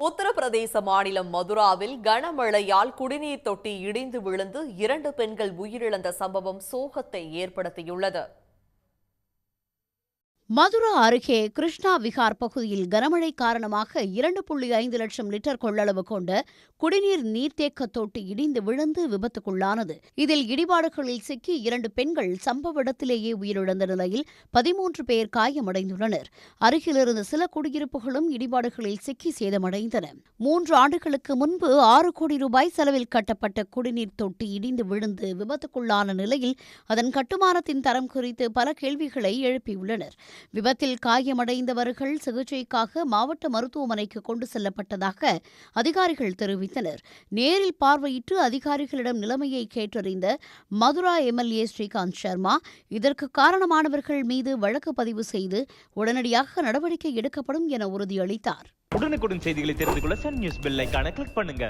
உத்தரப்பிரதேச மாநிலம் மதுராவில் கனமழையால் குடிநீர் தொட்டி இடிந்து விழுந்து இரண்டு பெண்கள் உயிரிழந்த சம்பவம் சோகத்தை ஏற்படுத்தியுள்ளது. மதுரா அருகே கிருஷ்ணா விகார் பகுதியில் கனமழை காரணமாக இரண்டு புள்ளி ஐந்து லட்சம் லிட்டர் கொள்ளளவு கொண்ட குடிநீர் நீர்த்தேக்க தொட்டி இடிந்து விழுந்து விபத்துக்குள்ளானது. இதில் இடிபாடுகளில் சிக்கி இரண்டு பெண்கள் சம்பவ இடத்திலேயே உயிரிழந்த நிலையில் பதிமூன்று பேர் காயமடைந்துள்ளனர். அருகிலிருந்த சில குடியிருப்புகளும் இடிபாடுகளில் சிக்கி சேதமடைந்தன. மூன்று ஆண்டுகளுக்கு முன்பு ஆறு கோடி ரூபாய் செலவில் கட்டப்பட்ட குடிநீர் தொட்டி இடிந்து விழுந்து விபத்துக்குள்ளான நிலையில் அதன் கட்டுமானத்தின் தரம் குறித்து பல கேள்விகளை எழுப்பியுள்ளனர். விபத்தில் காயமடைந்தவர்கள் சிகிச்சைக்காக மாவட்ட மருத்துவமனைக்கு கொண்டு செல்லப்பட்டதாக அதிகாரிகள் தெரிவித்தனர். நேரில் பார்வையிட்டு அதிகாரிகளிடம் நிலைமையை கேட்டறிந்த மதுரா எம்எல்ஏ ஸ்ரீகாந்த் சர்மா இதற்கு காரணமானவர்கள் மீது வழக்கு பதிவு செய்து உடனடியாக நடவடிக்கை எடுக்கப்படும் என உறுதியளித்தார். உடனுக்குடன் செய்திகளை தெரிந்து கொள்ள சன் நியூஸ் பெல் ஐக்கான கிளிக் பண்ணுங்க.